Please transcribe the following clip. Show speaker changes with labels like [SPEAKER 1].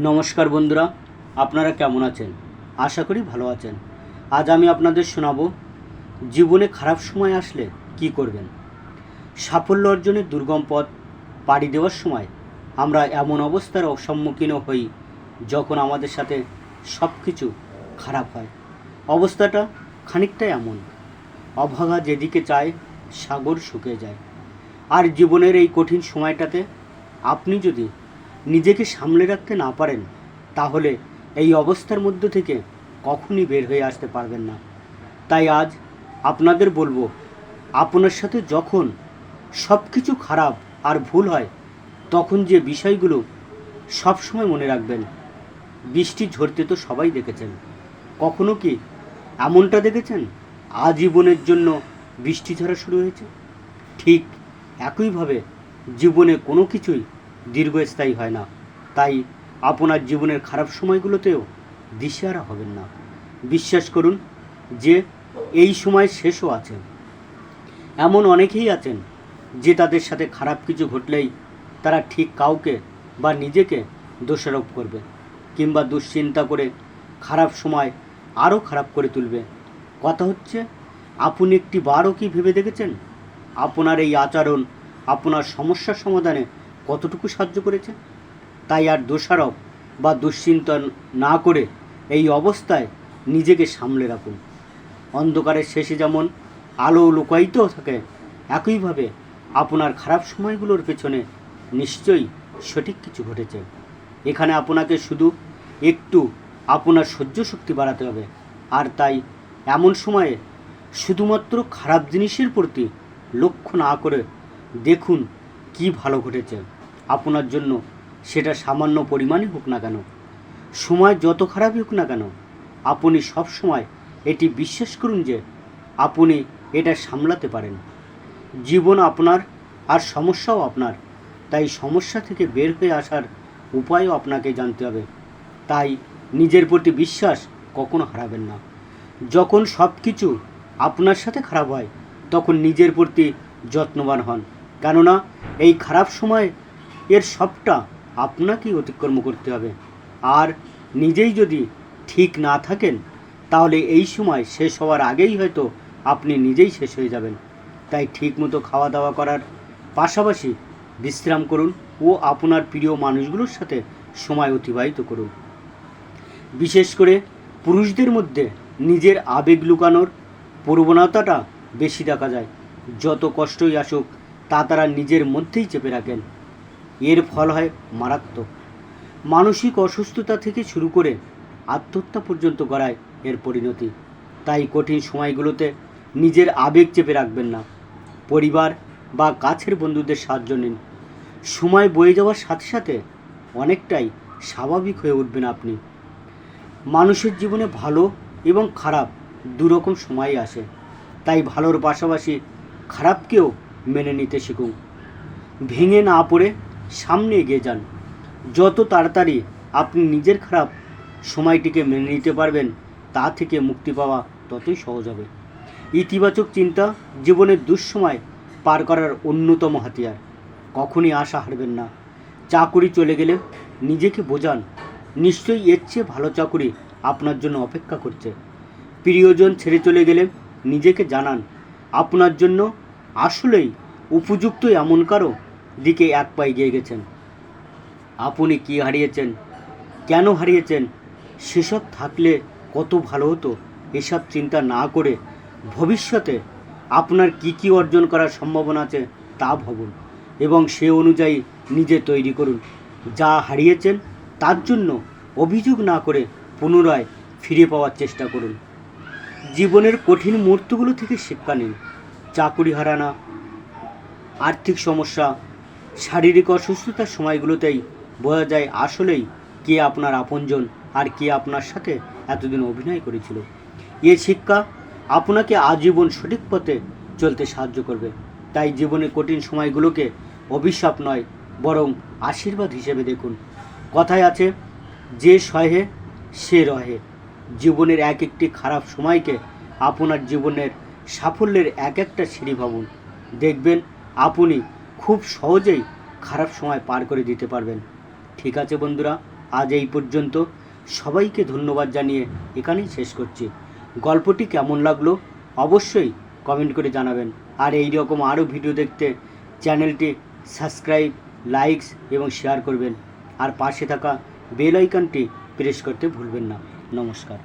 [SPEAKER 1] নমস্কার বন্ধুরা, আপনারা কেমন আছেন? আশা করি ভালো আছেন। আজ আমি আপনাদের শোনাব, জীবনে খারাপ সময় আসলে কি করবেন? সাফল্য অর্জনের দুর্গম পথ পাড়ি দেওয়ার সময় আমরা এমন অবস্থার সম্মুখীন হই যখন আমাদের সাথে সব কিছু খারাপ হয়। অবস্থাটা খানিকটা এমন, অভাগা যেদিকে চায় সাগর শুকিয়ে যায়। আর জীবনের এই কঠিন সময়টাতে আপনি যদি নিজেকে সামলে রাখতে না পারেন, তাহলে এই অবস্থার মধ্য থেকে কখনই বের হয়ে আসতে পারবেন না। তাই আজ আপনাদের বলব, আপনার সাথে যখন সব কিছু খারাপ আর ভুল হয়, তখন যে বিষয়গুলো সবসময় মনে রাখবেন। বৃষ্টি ঝরতে তো সবাই দেখেছেন। কখনো কি এমনটা দেখেছেন? আজীবনের জন্য বৃষ্টি ঝরা শুরু হয়েছে? ঠিক একইভাবে জীবনে কোনো কিছুই দীর্ঘস্থায়ী হয় না। তাই আপনার জীবনের খারাপ সময়গুলোতেও দিশেহারা হবেন না। বিশ্বাস করুন যে এই সময় শেষও আছে। এমন অনেকেই আছেন যে তাদের সাথে খারাপ কিছু ঘটলেই তারা ঠিক কাউকে বা নিজেকে দোষারোপ করবে কিংবা দুশ্চিন্তা করে খারাপ সময় আরও খারাপ করে তুলবে। কথা হচ্ছে, আপনি একটি বারও কি ভেবে দেখেছেন? আপনার এই আচরণ, আপনার সমস্যার সমাধানে কতটুকু সাহায্য করেছে? তাই আর দোষারোপ বা দুশ্চিন্তা না করে এই অবস্থায় নিজেকে সামলে রাখুন। অন্ধকারের শেষে যেমন আলো লুকায়িত থাকে, একইভাবে আপনার খারাপ সময়গুলোর পেছনে নিশ্চয়ই সঠিক কিছু ঘটেছে। এখানে আপনাকে শুধু একটু আপনার সহ্য শক্তি বাড়াতে হবে। আর তাই এমন সময়ে শুধুমাত্র খারাপ জিনিসের প্রতি লক্ষ্য না করে দেখুন কি ভালো ঘটেছে। আপনার জন্য সেটা সামান্য পরিমাণই হোক না কেন। সময় যত খারাপই হোক না কেন, আপনি সব সময় এটি বিশ্বাস করুন যে আপনি এটা সামলাতে পারেন। জীবন আপনার আর সমস্যাও আপনার, তাই সমস্যা থেকে বের হয়ে আসার উপায়ও আপনাকে জানতে হবে। তাই নিজের প্রতি বিশ্বাস কখনো হারাবেন না। যখন সব কিছু আপনার সাথে খারাপ হয়, তখন নিজের প্রতি যত্নবান হন। কেননা, এই খারাপ সময় এর সবটা আপনাকেই অতিক্রম করতে হবে। আর নিজেই যদি ঠিক না থাকেন, তাহলে এই সময় শেষ হওয়ার আগেই হয়তো আপনি নিজেই শেষ হয়ে যাবেন। তাই ঠিকমতো খাওয়া দাওয়া করার পাশাপাশি বিশ্রাম করুন ও আপনার প্রিয় মানুষগুলোর সাথে সময় অতিবাহিত করুন। বিশেষ করে পুরুষদের মধ্যে নিজের আবেগ লুকানোর প্রবণতাটা বেশি দেখা যায়। যত কষ্টই আসুক, তা তারা নিজের মধ্যেই চেপে রাখেন। এর ফল হয় মারাত্মক। মানসিক অসুস্থতা থেকে শুরু করে আত্মহত্যা পর্যন্ত করায় এর পরিণতি। তাই কঠিন সময়গুলোতে নিজের আবেগ চেপে রাখবেন না। পরিবার বা কাছের বন্ধুদের সাহায্য নিন। সময় বয়ে যাওয়ার সাথে সাথে অনেকটাই স্বাভাবিক হয়ে উঠবেন আপনি। মানুষের জীবনে ভালো এবং খারাপ দুরকম সময়ই আসে। তাই ভালোর পাশাপাশি খারাপকেও মেনে নিতে শিখুন। ভেঙে না পড়ে সামনে এগিয়ে যান। যত তাড়াতাড়ি আপনি নিজের খারাপ সময়টিকে মেনে নিতে পারবেন, তা থেকে মুক্তি পাওয়া ততই সহজ হবে। ইতিবাচক চিন্তা জীবনের দুঃসময় পার করার অন্যতম হাতিয়ার। কখনই আশা হারবেন না। চাকুরি চলে গেলে নিজেকে বোঝান, নিশ্চয়ই এর চেয়ে ভালো চাকুরি আপনার জন্য অপেক্ষা করছে। প্রিয়জন ছেড়ে চলে গেলে নিজেকে জানান, আপনার জন্য আসলেই উপযুক্ত এমন কারও দিকে এক পা এগিয়ে গেছেন। আপনি কি হারিয়েছেন? কেন হারিয়েছেন? সেসব থাকলে কত ভালো হতো? এসব চিন্তা না করে ভবিষ্যতে আপনার কি কি অর্জন করার সম্ভাবনা আছে তা ভাবুন এবং সে অনুযায়ী নিজে তৈরি করুন। যা হারিয়েছেন তার জন্য অভিযোগ না করে পুনরায় ফিরে পাওয়ার চেষ্টা করুন। জীবনের কঠিন মুহূর্তগুলো থেকে শিক্ষা নিন। চাকুরি হারানা, আর্থিক সমস্যা শারীরিক অসুস্থতার সময়গুলোতেই বোঝা যায় আসলেই কে আপনার আপনজন আর কে আপনার সাথে এতদিন অভিনয় করেছিল। এ শিক্ষা আপনাকে আজীবন সঠিক পথে চলতে সাহায্য করবে। তাই জীবনের কঠিন সময়গুলোকে অভিশাপ নয়, বরং আশীর্বাদ হিসেবে দেখুন। কথায় আছে, যে সহে সে রহে। জীবনের এক একটি খারাপ সময়কে আপনার জীবনের সাফল্যের এক একটা সিঁড়ি ভাবুন। দেখবেন, আপনি খুব সহজেই খারাপ সময় পার করে দিতে পারবেন। ঠিক আছে বন্ধুরা, আজ এই পর্যন্ত। সবাইকে ধন্যবাদ জানিয়ে এখানেই শেষ করছি। গল্পটি কেমন লাগল অবশ্যই কমেন্ট করে জানাবেন। আর এই রকম আরও ভিডিও দেখতে চ্যানেলটি সাবস্ক্রাইব, লাইকস এবং শেয়ার করবেন। আর পাশে থাকা বেল আইকনটি প্রেস করতে ভুলবেন না। নমস্কার।